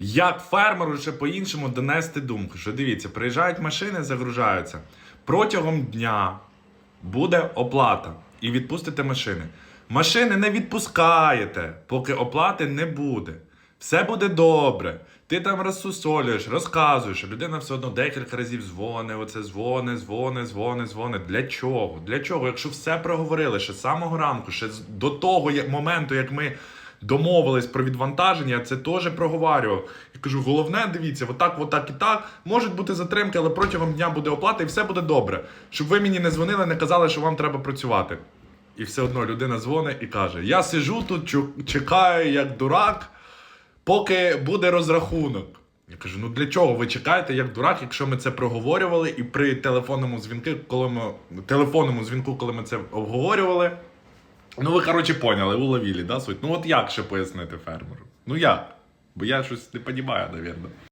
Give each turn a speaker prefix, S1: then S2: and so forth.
S1: Як фермеру ще по-іншому донести думку? Що дивіться, приїжджають машини, загружаються. Протягом дня буде оплата і відпустите машини. Машини не відпускаєте, поки оплати не буде. Все буде добре. Ти там розсусолюєш, розказуєш, людина все одно декілька разів дзвонить, оце дзвони, дзвони, дзвони, дзвони. Для чого? Для чого? Якщо все проговорили ще з самого ранку, ще до того моменту, як ми домовились про відвантаження, це теж проговарював. Я кажу, головне, дивіться, отак, отак і так. Можуть бути затримки, але протягом дня буде оплата і все буде добре. Щоб ви мені не дзвонили, не казали, що вам треба працювати. І все одно людина дзвонить і каже: Я сижу тут, чекаю як дурак, поки буде розрахунок. Я кажу: ну для чого ви чекаєте як дурак, якщо ми це проговорювали, і при телефонному дзвінку, коли ми телефонному дзвінку, коли ми це обговорювали. Ну, ви, коротше, поняли, уловили, да, суть? Ну от як ще пояснити фермеру? Ну як? Бо я щось не розумію, навірно.